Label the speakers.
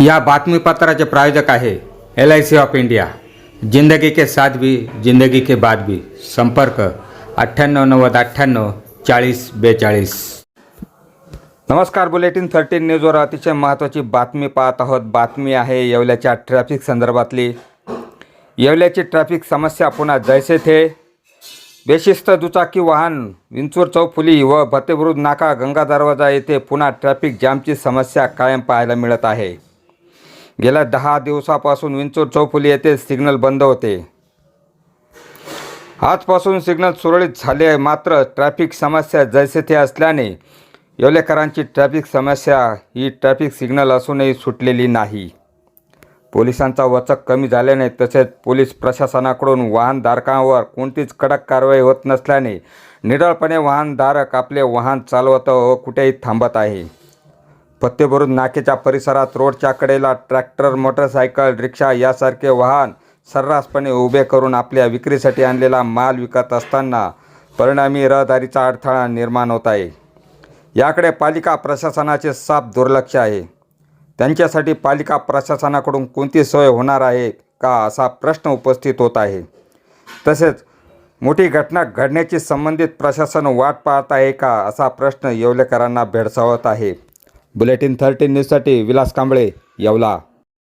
Speaker 1: या बातमीपत्राचे प्रायोजक आहे L I C of India जिंदगी के साथ भी जिंदगी के बाद भी. संपर्क अठ्ठ्याण्णव नव्वद अठ्ठ्याण्णव चाळीस बेचाळीस. नमस्कार बुलेटिन थर्टीन न्यूजवर अतिशय महत्त्वाची बातमी पाहत आहोत. बातमी आहे येवल्याच्या ट्रॅफिक संदर्भातली. येवल्याची ट्रॅफिक समस्या पुन्हा जैसे थे. बेशिस्त दुचाकी वाहन विंचूर चौफुली व भतेबुरुज नाका गंगा दरवाजा येथे पुन्हा ट्रॅफिक जॅमची समस्या कायम पाहायला मिळत आहे. गेल्या दहा दिवसापासून विंचूर चौफुली येथे सिग्नल बंद होते. आजपासून सिग्नल सुरळीत झाले आहे. मात्र ट्रॅफिक समस्या जैसे थे असल्याने येवलेकरांची ट्रॅफिक समस्या ही ट्रॅफिक सिग्नल असूनही सुटलेली नाही. पोलिसांचा वचक कमी झाल्याने तसेच पोलीस प्रशासनाकडून वाहनधारकांवर कोणतीच कडक कारवाई होत नसल्याने निडळपणे वाहनधारक आपले वाहन चालवत व कुठेही थांबत आहे. फत्तेबुरुज नाकेच्या परिसरात रोडच्या कडेला ट्रॅक्टर मोटरसायकल रिक्षा यासारखे वाहन सर्रासपणे उभे करून आपल्या विक्रीसाठी आणलेला माल विकत असताना परिणामी रहदारीचा अडथळा निर्माण होत आहे. याकडे पालिका प्रशासनाचे साफ दुर्लक्ष आहे. त्यांच्यासाठी पालिका प्रशासनाकडून कोणती सोय होणार आहे का असा प्रश्न उपस्थित होत आहे. तसेच मोठी घटना घडण्याची संबंधित प्रशासन वाट पाहत आहे का असा प्रश्न येवलेकरांना भेडसावत आहे. बुलेटिन थर्टीन न्यूजसाठी विलास कांबळे येवला.